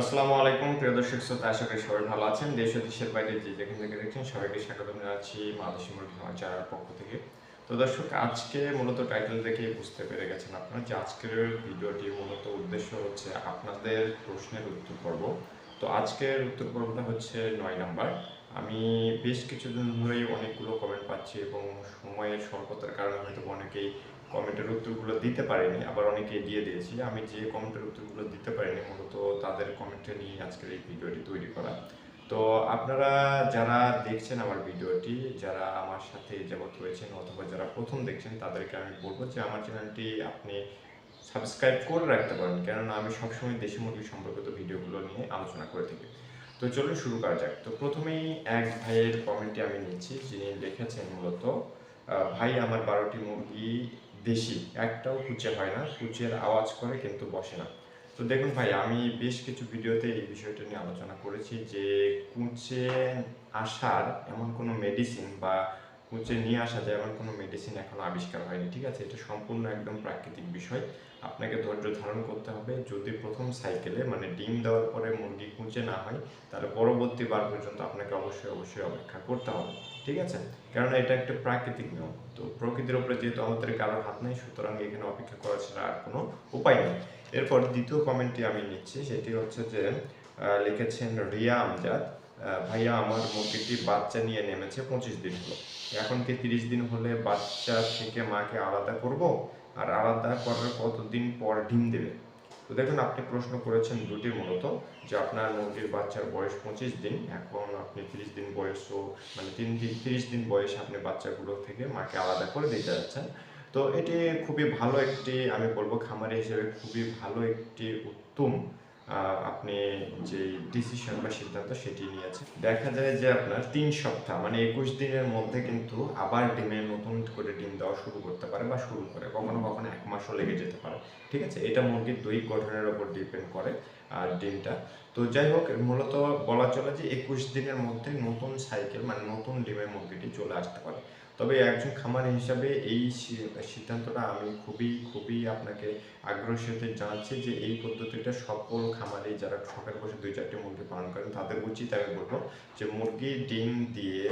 আসসালামু আলাইকুম, প্রিয় দর্শক শ্রোতা, আশা করি সবাই ভালো আছেন। দেশ ও দেশের বাইরে যে যেখান থেকে দেখছেন, সবাইকে স্বাগত জানাচ্ছি মাদেশি মুরগি চারার পক্ষ থেকে। তো দর্শক, আজকে মূলত টাইটেল দেখে বুঝতে পেরে গেছেন আপনারা যে আজকের ভিডিওটি মূলত উদ্দেশ্য হচ্ছে আপনাদের প্রশ্নের উত্তর পর্ব। তো আজকের উত্তর পর্বটা হচ্ছে নয় নাম্বার। আমি বেশ কিছুদিন ধরেই অনেকগুলো কমেন্ট পাচ্ছি এবং সময়ের স্বল্পতার কারণে হয়তো অনেকেই কমেন্টের উত্তরগুলো দিতে পারিনি, আবার অনেকে দিয়ে দিয়েছি। আমি যে কমেন্টের উত্তরগুলো দিতে পারিনি, মূলত তাদের কমেন্টে নিয়ে আজকের এই ভিডিওটি তৈরি করা। তো আপনারা যারা দেখছেন আমার ভিডিওটি, যারা আমার সাথে যাবত রয়েছেন অথবা যারা প্রথম দেখছেন, তাদেরকে আমি বলব যে আমার চ্যানেলটি আপনি সাবস্ক্রাইব করে রাখতে পারেন, কেননা আমি সবসময় দেশি মুরগি সম্পর্কিত ভিডিওগুলো নিয়ে আলোচনা করে থাকি। তো চলুন শুরু করা যাক। তো প্রথমেই এক ভাইয়ের কমেন্টটি আমি নিচ্ছি, যিনি লিখেছেন মূলত ভাই, আমার বারোটি মুরগি দেশি একটাও কুচে হয় না কুচের আওয়াজ করে কিন্তু বসে না। তো দেখুন ভাই, আমি বেশ কিছু ভিডিওতে এই বিষয়টা নিয়ে আলোচনা করেছি যে কুচে আসার এমন কোনো মেডিসিন বা কুচে নিয়ে আসা যায় এমন কোনো মেডিসিন এখনও আবিষ্কার হয়নি, ঠিক আছে? এটা সম্পূর্ণ একদম প্রাকৃতিক বিষয়। আপনাকে ধৈর্য ধারণ করতে হবে। যদি প্রথম সাইকেলে মানে ডিম দেওয়ার পরে মুরগি কুঁচে না হয়, তাহলে পরবর্তী বার পর্যন্ত আপনাকে অবশ্যই অবশ্যই অপেক্ষা করতে হবে। ঠিক আছে? কারণ এটা একটা প্রাকৃতিক নিয়ম। তো প্রকৃতির উপরে যেহেতু আমাদের কারোর হাত নেই, সুতরাং এখানে অপেক্ষা করা ছাড়া আর কোনো উপায় নেই। এরপর দ্বিতীয় কমেন্টটি আমি নিচ্ছি। সেটি হচ্ছে যে লিখেছেন রিয়া আমজাদ ভাইয়া, আমার মুরগিটি বাচ্চা নিয়ে নেমেছে পঁচিশ দিন হলো। এখন কি তিরিশ দিন হলে বাচ্চা থেকে মাকে আলাদা করব? আর আলাদা করার কতদিন পর ডিম দেবে? তো দেখুন, আপনি প্রশ্ন করেছেন দুটি মূলত, যে আপনার মুরগির বাচ্চার বয়স পঁচিশ দিন, এখন আপনি তিরিশ দিন বয়সও মানে তিন দিন, তিরিশ দিন বয়সে আপনি বাচ্চাগুলো থেকে মাকে আলাদা করে দিতে যাচ্ছেন। তো এটি খুবই ভালো একটি, আমি বলব খামারি হিসেবে খুবই ভালো একটি উত্তম আপনি যে ডিসিশন বা সিদ্ধান্ত সেটি নিয়েছেন। দেখা যায় যে আপনার তিন সপ্তাহ মানে একুশ দিনের মধ্যে কিন্তু আবার ডিমের নতুন করে ডিম দেওয়া শুরু করতে পারে বা শুরু করে, কখনো কখনো এক মাসও লেগে যেতে পারে। ঠিক আছে? এটা মুরগির দৈহিক গঠনের ওপর ডিপেন্ড করে আর ডিমটা। তো যাই হোক, মূলত বলা চলে যে একুশ দিনের মধ্যে নতুন সাইকেল মানে নতুন ডিমের মুরগিটি চলে আসতে পারে। তবে একজন খামারি হিসাবে এই সিদ্ধান্তটা আমি খুবই খুবই আপনাকে আগ্রহের সাথে জানাচ্ছি যে এই পদ্ধতিটা সকল খামারি যারা শখের বসে দুই চারটি মুরগি পালন করেন, তাদের উচিত আমি বলব যে মুরগি ডিম দিয়ে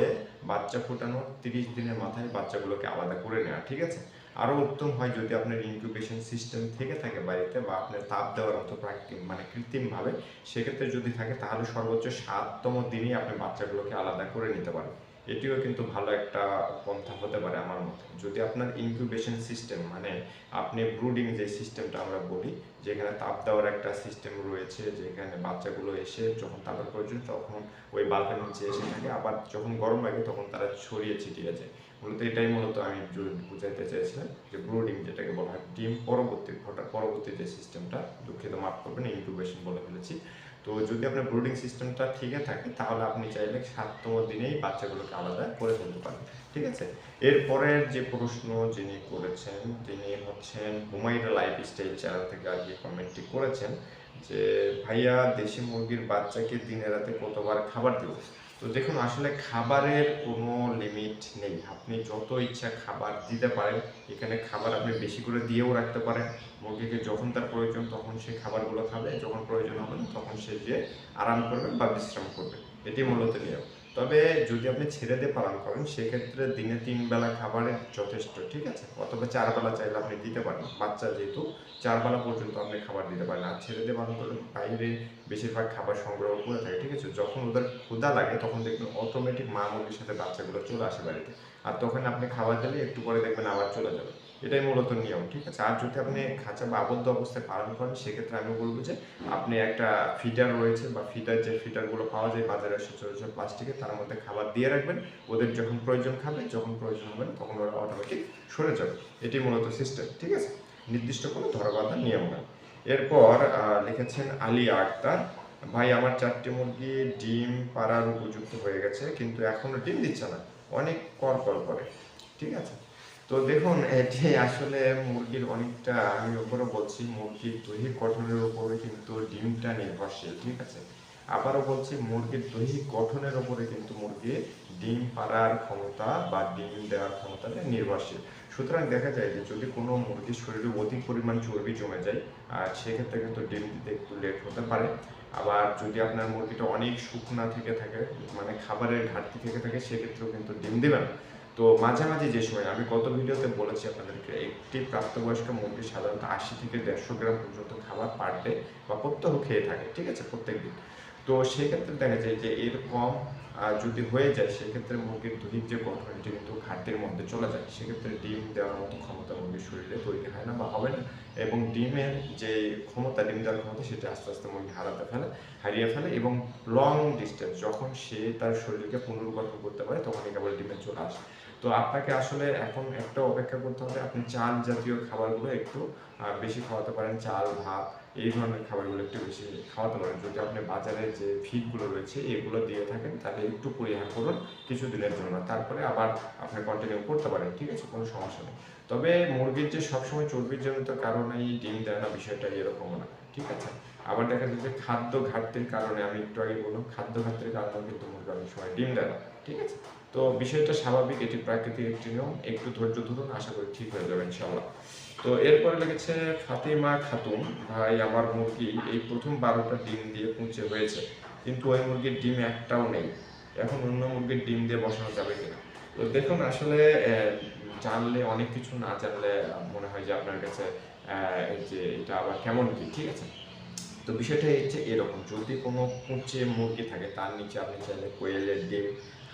বাচ্চা ফোটানোর তিরিশ দিনের মাথায় বাচ্চাগুলোকে আলাদা করে নেওয়া, ঠিক আছে? আরও উত্তম হয় যদি আপনার ইনকিউবেশন সিস্টেম থেকে থাকে বাড়িতে বা আপনার তাপ দেওয়ার মতো মানে কৃত্রিমভাবে, সেক্ষেত্রে যদি থাকে তাহলে সর্বোচ্চ সাততম দিনেই আপনি বাচ্চাগুলোকে আলাদা করে নিতে পারেন। এটিও কিন্তু ভালো একটা পন্থা হতে পারে আমার মতে। যদি আপনার ইনকিউবেশন সিস্টেম মানে আপনি ব্রুডিং যে সিস্টেমটা আমরা বলি, যেখানে তাপ দেওয়ার একটা সিস্টেম রয়েছে, যেখানে বাচ্চাগুলো এসে যখন তাপের প্রয়োজন তখন ওই বাল্বের নিচে এসে থাকে, আবার যখন গরম লাগে তখন তারা ছড়িয়ে ছিটিয়ে যায়। মূলত এটাই মূলত আমি বুঝাইতে চেয়েছিলাম যে ব্রুডিং যেটাকে বলা হয়, ডিম পরবর্তী ঘটার পরবর্তী যে সিস্টেমটা দুঃখিত, মাফ করবেন ইনকিউবেশন বলে ফেলেছি। তো যদি আপনার ব্রুডিং সিস্টেমটা ঠিকই থাকে, তাহলে আপনি চাইলে সাততম দিনেই বাচ্চাগুলোকে আলাদা করে ফেলতে পারেন, ঠিক আছে? এরপরের যে প্রশ্ন যিনি করেছেন, তিনি হচ্ছেন হুমায়রা লাইফস্টাইল চ্যানেল থেকে আর কি কমেন্টটি করেছেন যে, ভাইয়া, দেশি মুরগির বাচ্চাকে দিনে রাতে কতবার খাবার দেব? তো দেখুন, আসলে খাবারের কোনো লিমিট নেই। আপনি যত ইচ্ছা খাবার দিতে পারেন, এখানে খাবার আপনি বেশি করে দিয়েও রাখতে পারেন। মুরগিকে যখন তার প্রয়োজন তখন সে খাবারগুলো খাবে, যখন প্রয়োজন হবে না তখন সে যে আরাম করবে বা বিশ্রাম করবে। এটি মূলত নিয়ম। তবে যদি আপনি ছেড়ে দিয়ে পালন করেন সেক্ষেত্রে দিনে তিন বেলা খাবারের যথেষ্ট, ঠিক আছে? অথবা চার বেলা চাইলে আপনি দিতে পারেন। বাচ্চা যেহেতু, চার বেলা পর্যন্ত আপনি খাবার দিতে পারেন। আর ছেড়ে দিয়ে পালন করলে বাইরে বেশিরভাগ খাবার সংগ্রহ করে থাকে, ঠিক আছে? যখন ওদের ক্ষুধা লাগে, তখন দেখবেন অটোমেটিক মা মুরগির সাথে বাচ্চাগুলো চলে আসে বাড়িতে। আর তখন আপনি খাবার দিলে একটু পরে দেখবেন আবার চলে যাবে। এটাই মূলত নিয়ম, ঠিক আছে? আর যদি আপনি খাঁচা বা আবদ্ধ অবস্থায় পালন করেন, সেক্ষেত্রে আমি বলব যে, আপনি একটা ফিটার রয়েছে বা ফিটার যে ফিটারগুলো পাওয়া যায় বাজারে সচরাচর প্লাস্টিকে, তার মধ্যে খাবার দিয়ে রাখবেন। ওদের যখন প্রয়োজন খাবে, যখন প্রয়োজন হবে, তখন ওরা অটোমেটিক সরে যাবে। এটি মূলত সিস্টেম ঠিক আছে? নির্দিষ্ট কোনো ধরাবাঁধার নিয়ম নয়। এরপর লিখেছেন আলী আক্তার, ভাই, আমার চারটি মুরগি ডিম পাড়ার উপযুক্ত হয়ে গেছে, কিন্তু এখনও ডিম দিচ্ছে না। অনেক কর কর করে। ঠিক আছে? তো দেখুন, এটি আসলে মুরগির অনেকটা, আমি উপরে বলছি মুরগির দৈহিক গঠনের উপরে কিন্তু ডিমটা নির্ভরশীল, ঠিক আছে? আবারও বলছি মুরগির দৈহিক গঠনের উপরে কিন্তু মুরগির ডিম পাড়ার ক্ষমতা বা ডিম দেওয়ার ক্ষমতাটা নির্ভরশীল। সুতরাং দেখা যায় যে যদি কোনো মুরগির শরীরে অধিক পরিমাণ চর্বি জমে যায়, আর সেক্ষেত্রে কিন্তু ডিম দিতে একটু লেট হতে পারে। আবার যদি আপনার মুরগিটা অনেক শুকনা থেকে থাকে মানে খাবারের ঘাটতি থেকে থাকে, সেক্ষেত্রেও কিন্তু ডিম দেবেন না। তো মাঝামাঝি যে সময়, আমি গত ভিডিওতে বলেছি আপনাদেরকে, একটি প্রাপ্তবয়স্ক মুরগি সাধারণত আশি থেকে দেড়শো গ্রাম পর্যন্ত খাবার পার ডে বা প্রত্যহ খেয়ে থাকে, ঠিক আছে প্রত্যেক দিন তো সেক্ষেত্রে দেখা যায় যে এর কম যদি হয়ে যায়, সেক্ষেত্রে মুরগির দৈহিক যে গঠন, এটি কিন্তু ঘাটতির মধ্যে চলে যায়। সেক্ষেত্রে ডিম দেওয়ার মতো ক্ষমতা মুরগির শরীরে তৈরি হয় না বা হবে না এবং ডিমের যে ক্ষমতা, ডিম দেওয়ার ক্ষমতা, সেটা আস্তে আস্তে মুরগি হারাতে ফেলে, হারিয়ে ফেলে এবং লং ডিস্টেন্স যখন সে তার শরীরকে পুনর্গঠন করতে পারে তখনই কেবল ডিমে চলে আসে। তো আপনাকে আসলে এখন একটা অপেক্ষা করতে হবে, আপনি চাল জাতীয় খাবারগুলো একটু বেশি খাওয়াতে পারেন, চাল, ভাত, এই ধরনের খাবারগুলো একটু বেশি খাওয়াতে পারেন। যদি আপনি বাজারে যে ফিডগুলো রয়েছে, এগুলো দিয়ে থাকেন, তাহলে একটু পরিহার করুন কিছু দিনের জন্য। তারপরে আবার আপনি কন্টিনিউ করতে পারেন, ঠিক আছে? কোনো সমস্যা নেই। তবে মুরগির যে সবসময় চর্বির জনিত কারণেই ডিম দেয় না, বিষয়টা এরকম না, ঠিক আছে? আবার দেখা যাচ্ছে খাদ্য ঘাটতির কারণে, আমি একটু আগে বললাম, খাদ্য ঘাটতির কারণে কিন্তু মুরগি অনেক সময় ডিম দেয় না, ঠিক আছে? তো বিষয়টা স্বাভাবিক, এটি প্রাকৃতিক একটি নিয়ম। একটু ধৈর্য ধরুন, আশা করি ঠিক হয়ে যাবে ইনশাল্লাহ তো এরপরে লেগেছে ফাতিমা খাতুন। ভাই, আমার মুরগি এই প্রথম বারোটা ডিম দিয়ে পুঁচে হয়েছে। কিন্তু ওই মুরগির ডিম একটাও নেই। এখন অন্য মুরগির ডিম দিয়ে বসানো যাবে কিনা? তো দেখুন, আসলে জানলে, অনেক কিছু না জানলে, মনে হয় যে আপনার কাছে যে এটা আবার কেমন কি, ঠিক আছে? তো বিষয়টা হচ্ছে এরকম। যদি কোনো কুঁচে মুরগি থাকে, তার নিচে আপনি চাইলে কোয়েলের ডিম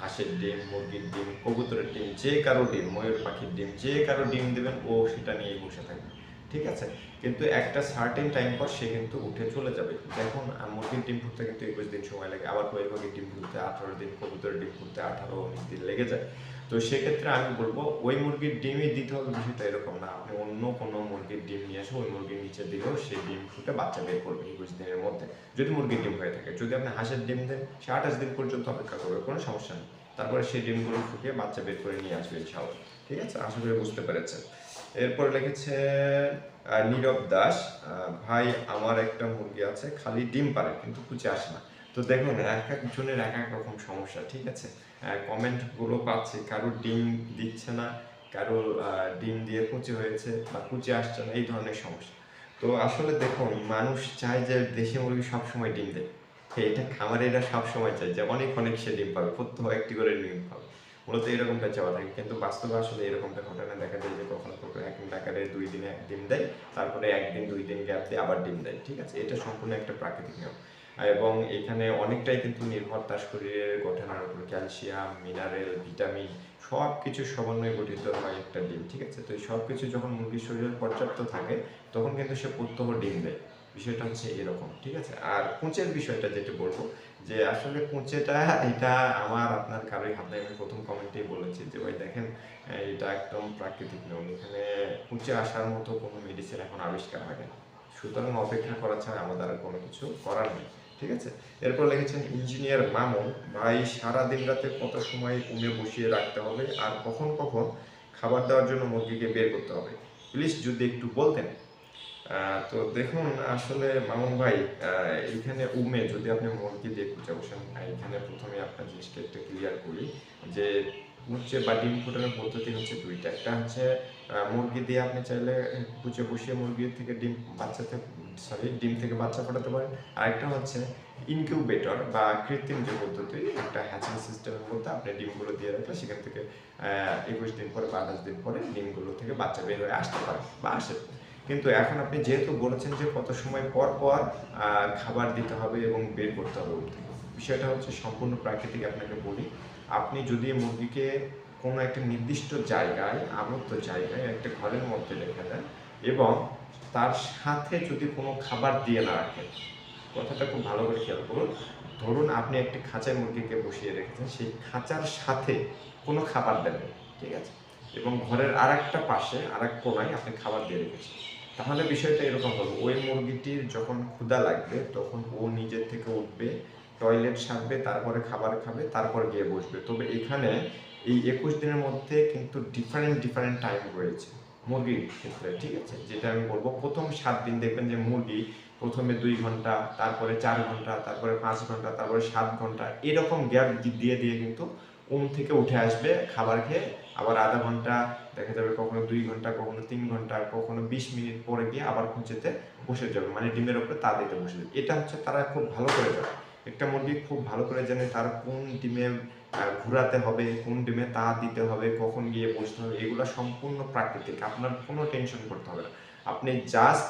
হাঁসের ডিম, মুরগির ডিম, কবুতরের ডিম, যে কারও ডিম, ময়ূর পাখির ডিম, যে কারও ডিম দেবেন, ও সেটা নিয়ে বসে থাকবে। ঠিক আছে? কিন্তু একটা সার্টেন টাইম পর সে কিন্তু উঠে চলে যাবে। দেখুন, মুরগির ডিম ফুটতে কিন্তু একুশ দিন সময় লাগে। আবার কোয়েল পাখির ডিম ফুটতে আঠারো দিন, কবুতরের ডিম ফুটতে আঠারো উনিশ দিন লেগে যায়। তো সেক্ষেত্রে আমি বলব, ওই মুরগির ডিমই দিতে হবে। বিষয়টা এরকম না। আপনি অন্য কোনো মুরগির ডিম নিয়ে এসে ওই মুরগির নিচে দিলেও সেই ডিম ফুটে বাচ্চা বের করবে একুশ দিনের মধ্যে। যদি মুরগির ডিম হয়ে থাকে। যদি আপনি হাঁসের ডিম দেন, সে আঠাশ দিন পর্যন্ত অপেক্ষা করবে। কোনো সমস্যা নেই। তারপরে সেই ডিমগুলো ফুটিয়ে বাচ্চা বের করে নিয়ে আসবে ইনশাআল্লাহ ঠিক আছে? আশা করি বুঝতে পেরেছেন। এরপর লিখেছে নীরব দাস ভাই আমার একটা মুরগি আছে খালি ডিম পারে কিন্তু কুচে আসে না। তো দেখুন এক একজনের এক এক রকম সমস্যা ঠিক আছে? কমেন্টগুলো পাচ্ছি কারও ডিম দিচ্ছে না কারও ডিম দিয়ে কুচি হয়েছে বা কুচি আসছে না এই ধরনের সমস্যা। তো আসলে দেখুন মানুষ চায় যে দেশি মুরগি সবসময় ডিম দেয়। হ্যাঁ, এটা খামারেরা সবসময় চায় যে অনেক অনেক সে ডিম পাবে প্রত্যহ একটি করে ডিম পাবে। মূলত এরকমটা চাওয়া থাকে। কিন্তু বাস্তবে আসলে এরকমটা ঘটে না। দেখা যায় যে কখনো কখনো এক আকারে দুই দিনে এক ডিম দেয়, তারপরে একদিন দুই দিন গ্যাপ দিয়ে আবার ডিম দেয়, ঠিক আছে? এটা সম্পূর্ণ একটা প্রাকৃতিক নিয়ম। এবং এখানে অনেকটাই কিন্তু নির্ভর তার শরীরের গঠনের উপর ক্যালসিয়াম, মিনারেল, ভিটামিন সব কিছু সমন্বয়ে গঠিত হয় একটা ডিম, ঠিক আছে? তো সব কিছু যখন মুরগির শরীরে পর্যাপ্ত থাকে, তখন কিন্তু সে প্রত্যহ ডিম দেয়। বিষয়টা হচ্ছে এরকম, ঠিক আছে? আর কুঁচের বিষয়টা যেটা বলব, যে আসলে কুঁচেটা এটা আমার আপনার কারোই হাত আমি প্রথম কমেন্টেই বলেছি যে, ভাই, দেখেন, এটা একদম প্রাকৃতিক নিয়ম এখানে কুঁচে আসার মতো কোনো মেডিসিন এখন আবিষ্কার হয় না সুতরাং অপেক্ষা করা ছাড়া আমাদের আর কোনো কিছু করার নেই। ঠিক আছে? এরপর লিখেছেন, ইঞ্জিনিয়ার মামুন, ভাই সারা দিন রাতে কত সময় উমে বসিয়ে রাখতে হবে? আর কখন কখন খাবার দেওয়ার জন্য মুরগিকে বের করতে হবে? প্লিজ যদি একটু বলতেন তো দেখুন, আসলে মামুন ভাই এখানে উমে, যদি আপনি মুরগি দিয়ে কুচে বসেন এখানে প্রথমে আপনার জিনিসটা একটু ক্লিয়ার করি, যে কুচে বা ডিম ফোটানোর পদ্ধতি হচ্ছে দুইটা। একটা হচ্ছে মুরগি দিয়ে আপনি চাইলে কুচে বসিয়ে মুরগি থেকে ডিম বাচ্চা থেকে সরি ডিম থেকে বাচ্চা ফোটাতে পারেন। আরেকটা হচ্ছে ইনকিউবেটর বা কৃত্রিম যে পদ্ধতি, একটা হ্যাচিং সিস্টেমের মধ্যে আপনি ডিমগুলো দিয়ে রাখলে সেখান থেকে একুশ দিন পরে বা আঠাশ দিন পরে ডিমগুলো থেকে বাচ্চা বের হয়ে আসতে পারে বা আসে। কিন্তু এখন আপনি যেহেতু বলেছেন যে কত সময় পর পর খাবার দিতে হবে এবং বের করতে হবে বিষয়টা হচ্ছে সম্পূর্ণ প্রাকৃতিক আপনাকে বলি। আপনি যদি মুরগিকে কোনো একটা নির্দিষ্ট জায়গায় আবদ্ধ জায়গায় একটা ঘরের মধ্যে রেখে দেন এবং তার সাথে যদি কোনো খাবার দিয়ে না রাখেন, কথাটা খুব ভালো করে খেয়াল করুন। ধরুন আপনি একটি খাঁচায় মুরগিকে বসিয়ে রেখেছেন, সেই খাঁচার সাথে কোনো খাবার দেবেন, ঠিক আছে? এবং ঘরের আর একটা পাশে আর এক কোনায় আপনি খাবার দিয়ে রেখেছেন। তাহলে বিষয়টা এরকম হবে, ওই মুরগিটির যখন ক্ষুধা লাগবে, তখন ও নিজের থেকে উঠবে, টয়লেট সারবে, তারপরে খাবার খাবে, তারপর গিয়ে বসবে। তবে এখানে এই একুশ দিনের মধ্যে কিন্তু ডিফারেন্ট ডিফারেন্ট টাইম রয়েছে মুরগির ক্ষেত্রে, ঠিক আছে? যেটা আমি বলব, প্রথম সাত দিন দেখবেন যে মুরগি প্রথমে দুই ঘণ্টা, তারপরে চার ঘণ্টা, তারপরে পাঁচ ঘণ্টা, তারপরে সাত ঘণ্টা, এরকম গ্যাপ দিয়ে দিয়ে কিন্তু ওম থেকে উঠে আসবে, খাবার খেয়ে আবার আধা ঘণ্টা দেখা যাবে কখনো দুই ঘণ্টা, কখনো তিন ঘণ্টা কখনো বিশ মিনিট পরে গিয়ে আবার খুঁজেতে বসে যাবে মানে ডিমের উপরে তা দিতে বসে যাবে। এটা হচ্ছে তারা খুব ভালো করে জানে। একটা মুরগি খুব ভালো করে জানে তার কোন ডিমে ঘোরাতে হবে, কোন ডিমে তা দিতে হবে, কখন গিয়ে বসতে হবে, এগুলো সম্পূর্ণ প্রাকৃতিক, আপনার কোনো টেনশন করতে হবে না। আপনি জাস্ট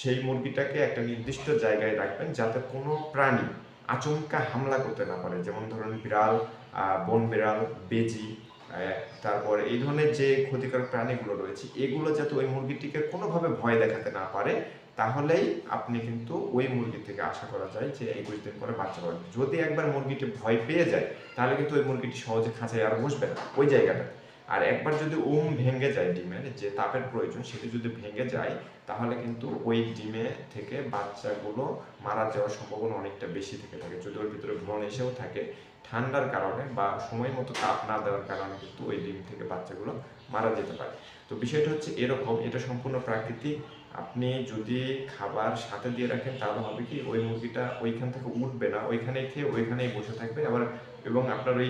সেই মুরগিটাকে একটা নির্দিষ্ট জায়গায় রাখবেন যাতে কোনো প্রাণী আচমকা হামলা করতে না পারে, যেমন ধরুন বিড়াল বন বিড়াল, বেজি তারপর এই ধরনের যে ক্ষতিকারক প্রাণীগুলো রয়েছে, এগুলো যাতে ওই মুরগিটিকে কোনোভাবে ভয় দেখাতে না পারে, তাহলেই আপনি কিন্তু ওই মুরগি থেকে আশা করা যায় যে একুশ দিন পরে বাচ্চা পাবে। যদি একবার মুরগিটি ভয় পেয়ে যায়, তাহলে কিন্তু ওই মুরগিটি সহজে খাঁচায় আর বসবে না। ওই জায়গাটা আর একবার যদি ওম ভেঙে যায় ডিমের, যে তাপের প্রয়োজন সেটি যদি ভেঙে যায়, তাহলে কিন্তু ওই ডিমে থেকে বাচ্চাগুলো মারা যাওয়ার সম্ভাবনা অনেকটা বেশি থেকে থাকে। যদি ওর ভিতরে ভ্রণ এসেও থাকে, ঠান্ডার কারণে বা সময় মতো তাপ না দেওয়ার কারণে কিন্তু ওই ডিম থেকে বাচ্চাগুলো মারা যেতে পারে। তো বিষয়টা হচ্ছে এরকম, এটা সম্পূর্ণ প্রাকৃতিক আপনি যদি খাবার সাথে দিয়ে রাখেন, তাহলে হবে কি ওই মুরগিটা ওইখান থেকে উঠবে না। ওইখানে খেয়ে ওইখানেই বসে থাকবে। আবার এবং আপনার ওই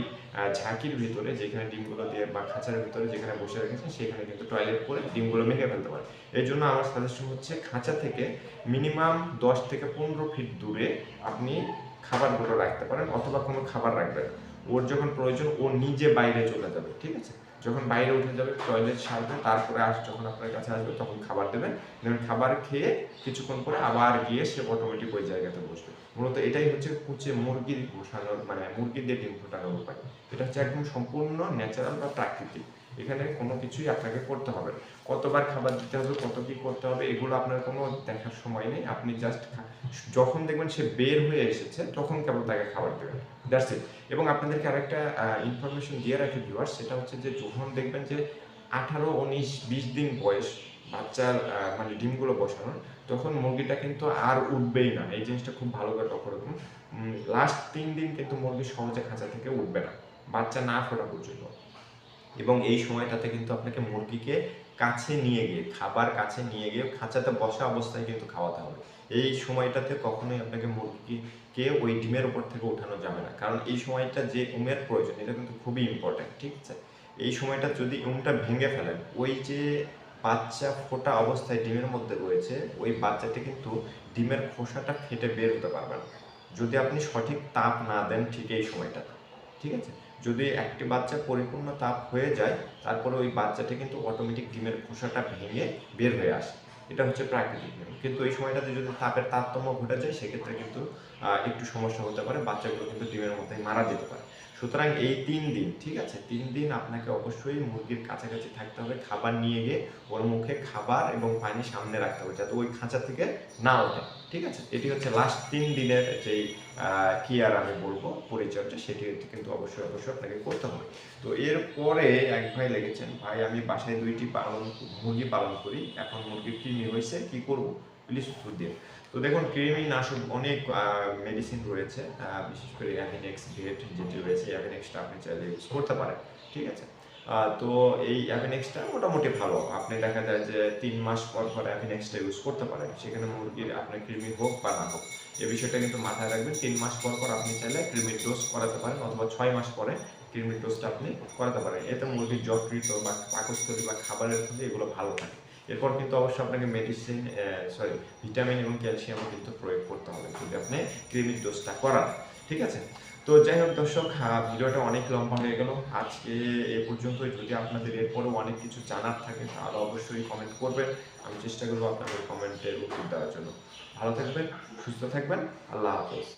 ঝাঁকির ভিতরে যেখানে ডিমগুলো দিয়ে বা খাঁচার ভিতরে যেখানে বসে রেখেছেন, সেখানে কিন্তু টয়লেট করে ডিমগুলো মেখে ফেলতে পারে এই জন্য আমার সাজেশন হচ্ছে খাঁচা থেকে মিনিমাম দশ থেকে পনেরো ফিট দূরে আপনি খাবারগুলো রাখতে পারেন, অথবা কোনো খাবার রাখবেন ওর যখন প্রয়োজন, ও নিজে বাইরে চলে যাবে, ঠিক আছে? যখন বাইরে উঠে যাবে টয়লেট সারবে, তারপরে আস, যখন আপনার কাছে আসবে, তখন খাবার দেবেন দেবেন খাবার খেয়ে কিছুক্ষণ পরে আবার গিয়ে সে অটোমেটিক ওই জায়গাতে বসবে। মূলত এটাই হচ্ছে কুচে মুরগির বসানোর মানে মুরগির দিয়ে ডিম ফোটানোর উপায়। এটা হচ্ছে একদম সম্পূর্ণ ন্যাচারাল বা প্রাকৃতিক। এখানে কোনো কিছুই আপনাকে করতে হবে কতবার খাবার দিতে হবে, কত কি করতে হবে, এগুলো আপনার কোনো দেখার সময় নেই। আপনি জাস্ট যখন দেখবেন সে বের হয়ে এসেছে, তখন কেবল তাকে খাবার দেবেন। দ্যাটস ইট এবং আপনাদেরকে আরেকটা ইনফরমেশন দিয়ে রাখি ভিউয়ার সেটা হচ্ছে যে যখন দেখবেন যে আঠারো, উনিশ, বিশ দিন বয়স বাচ্চার মানে ডিমগুলো বসানোর তখন মুরগিটা কিন্তু আর উঠবেই না। এই জিনিসটা খুব ভালো করে লক্ষ্য রাখুন। লাস্ট তিন দিন কিন্তু মুরগি সহজে খাঁচা থেকে উঠবে না। বাচ্চা না ফোটা পর্যন্ত। এবং এই সময়টাতে কিন্তু আপনাকে মুরগিকে কাছে নিয়ে গিয়ে, খাবার কাছে নিয়ে গিয়ে খাঁচাতে বসা অবস্থায় কিন্তু খাওয়াতে হবে। এই সময়টাতে কখনোই আপনাকে মুরগিকে ওই ডিমের উপর থেকে উঠানো যাবে না। কারণ এই সময়টা যে উমের প্রয়োজন, এটা কিন্তু খুবই ইম্পর্ট্যান্ট ঠিক আছে? এই সময়টা যদি উমটা ভেঙে ফেলেন, ওই যে বাচ্চা ফোটা অবস্থায় ডিমের মধ্যে রয়েছে, ওই বাচ্চাটি কিন্তু ডিমের খোসাটা ফেটে বের হতে পারবে না। যদি আপনি সঠিক তাপ না দেন ঠিক এই সময়টাতে, ঠিক আছে? যদি একটি বাচ্চা পরিপূর্ণ তাপ হয়ে যায়, তারপরে ওই বাচ্চাটা কিন্তু অটোমেটিক ডিমের খোসাটা ভেঙে বের হয়ে আসে। এটা হচ্ছে প্রাকৃতিক নিয়ম। কিন্তু এই সময়টাতে যদি তাপের তারতম্য ঘটে যায়, সেক্ষেত্রে কিন্তু একটু সমস্যা হতে পারে, বাচ্চাগুলো কিন্তু ডিমের মধ্যে মারা যেতে পারে। সুতরাং এই তিন দিন, ঠিক আছে? তিন দিন আপনাকে অবশ্যই মুরগির কাছাকাছি থাকতে হবে, খাবার নিয়ে গিয়ে ওর মুখে খাবার এবং পানি সামনে রাখতে হবে যাতে ওই খাঁচা থেকে না ওঠে, ঠিক আছে? এটি হচ্ছে লাস্ট তিন দিনের যেই কি আর আমি বলব, পরিচর্যা, সেটি কিন্তু অবশ্যই অবশ্যই আপনাকে করতে হবে। তো এরপরে এক ভাই লেগেছেন, ভাই আমি বাসায় দুইটি পালন, মুরগি পালন করি, এখন মুরগির কৃমি হয়েছে, কি করব? প্লিজ উত্তর দিন তো দেখুন কৃমি নাশক অনেক মেডিসিন রয়েছে বিশেষ করে অ্যাভিনেক্স ডেট যেটি রয়েছে অ্যাভিনেক্সটা আপনি চাইলে ইউজ করতে পারেন, ঠিক আছে? তো এই অ্যাভিনেক্সটা মোটামুটি ভালো। আপনি দেখা যায় যে তিন মাস পর পর অ্যাভিনেক্সটা ইউজ করতে পারেন। সেখানে মুরগির আপনার কৃমি হোক বা না হোক এই বিষয়টা কিন্তু মাথায় রাখবেন। তিন মাস পর পর আপনি চাইলে কৃমির ডোজ করাতে পারেন, অথবা ছয় মাস পরে কৃমির ডোজটা আপনি করাতে পারেন। এতে মুরগির যকৃত বা পাকস্থলী বা খাবারের ফলে এগুলো ভালো থাকে। এরপর কিন্তু অবশ্যই আপনাকে মেডিসিন সরি ভিটামিন এবং ক্যালসিয়ামও কিন্তু প্রয়োগ করতে হবে যদি আপনি কৃমির ডোজটা করান, ঠিক আছে? তো যাই হোক দর্শক ভিডিওটা অনেক লম্বা হয়ে গেল। আজকে এ পর্যন্ত যদি আপনাদের এরপরেও অনেক কিছু জানার থাকে, তাহলে অবশ্যই কমেন্ট করবেন। আমি চেষ্টা করব আপনাদের কমেন্টের উত্তর দেওয়ার জন্য। ভালো থাকবেন, সুস্থ থাকবেন। আল্লাহ হাফেজ।